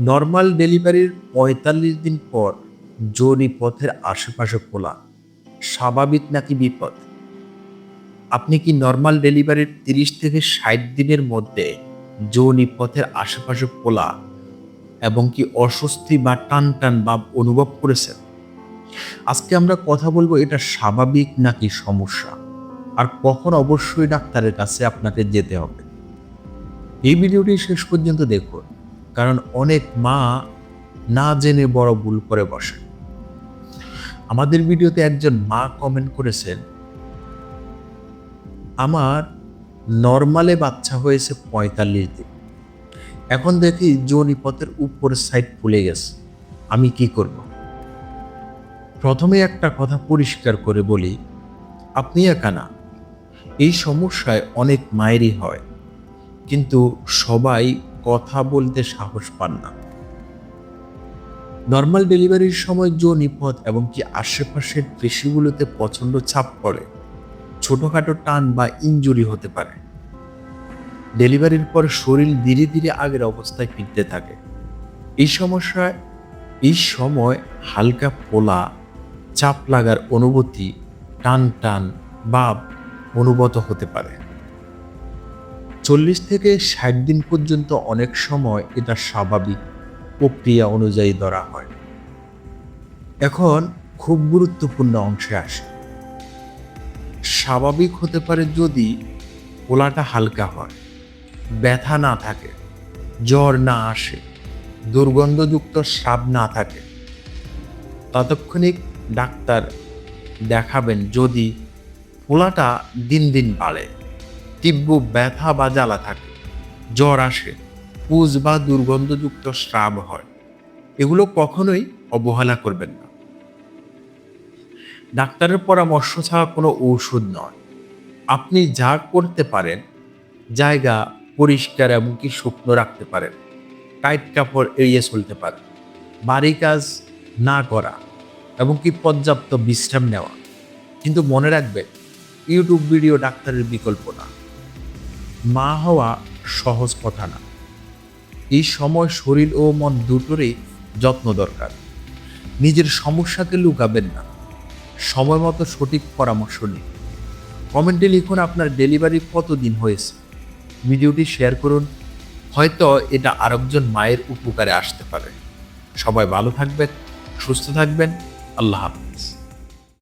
Normal ডেলিভারির পঁয়তাল্লিশ দিন পর জোনি পথের আশেপাশে খোলা স্বাভাবিক নাকি বিপদ? আপনি কি নর্মাল ডেলিভারির তিরিশ থেকে ষাট দিনের মধ্যে যৌনি পথের আশেপাশে খোলা এবং কি অস্বস্তি বা টান টান ভাব অনুভব করেছেন? আজকে আমরা কথা বলব এটা স্বাভাবিক নাকি সমস্যা? আর কখন অবশ্যই ডাক্তারের কাছে আপনাকে যেতে হবে? এই ভিডিওটি শেষ পর্যন্ত দেখুন। কারণ অনেক মা না জেনে বড় ভুল করে বসে। আমাদের ভিডিওতে একজন মা কমেন্ট করেছেন, আমার নর্মালে বাচ্চা হয়েছে পঁয়তাল্লিশ দিন। এখন দেখি যৌনিপথের উপরের সাইড ফুলে গেছে। আমি কি করব? প্রথমে একটা কথা পরিষ্কার করে বলি, আপনি একা না। এই সমস্যায় অনেক মায়েরই হয়। কিন্তু সবাই কথা বলতে সাহস পান না। নর্মাল ডেলিভারির সময় জো যৌনিপথ এবং কি আশেপাশের পেশিগুলোতে প্রচণ্ড চাপ পড়ে। ছোটোখাটো টান বা ইনজুরি হতে পারে। ডেলিভারির পর শরীর ধীরে ধীরে আগের অবস্থায় ফিরতে থাকে। এই সমস্যায় এই সময় হালকা পোলা, চাপ লাগার অনুভূতি টান টান বা অনুভূত হতে পারে। চল্লিশ থেকে ষাট দিন পর্যন্ত অনেক সময় এটা স্বাভাবিক প্রক্রিয়া অনুযায়ী ধরা হয়। এখন খুব গুরুত্বপূর্ণ অংশে আসে। স্বাভাবিক হতে পারে যদি পোলাটা হালকা হয়, ব্যথা না থাকে, জ্বর না আসে, দুর্গন্ধযুক্ত সাপ না থাকে, ততক্ষণিক ডাক্তার দেখাবেন যদি পোলাটা দিন দিন বাড়ে। তীব্র ব্যথা বা জ্বালা থাকে। জ্বর আসে, পুজ বা দুর্গন্ধযুক্ত স্রাব হয়। এগুলো কখনোই অবহেলা করবেন না। ডাক্তারের পরামর্শ ছাড়া কোনো ঔষধ নয়। আপনি যা করতে পারেন, জায়গা পরিষ্কার এমনকি শুকনো রাখতে পারেন। টাইট কাপড় এড়িয়ে চলতে পারেন। বাড়ি কাজ না করা এবং কি পর্যাপ্ত বিশ্রাম নেওয়া। কিন্তু মনে রাখবেন, ইউটিউব ভিডিও ডাক্তারের বিকল্প না। মা হওয়া সহজ কথা না। এই সময় শরীর ও মন দুটোরই যত্ন দরকার। নিজের সমস্যাকে লুকাবেন না। সময় মতো সঠিক পরামর্শ নিন। কমেন্টে লিখুন আপনার ডেলিভারি কতদিন হয়েছে। ভিডিওটি শেয়ার করুন। হয়তো এটা আরেকজন মায়ের উপকারে আসতে পারে। সবাই ভালো থাকবেন, সুস্থ থাকবেন। আল্লাহ হাফিজ।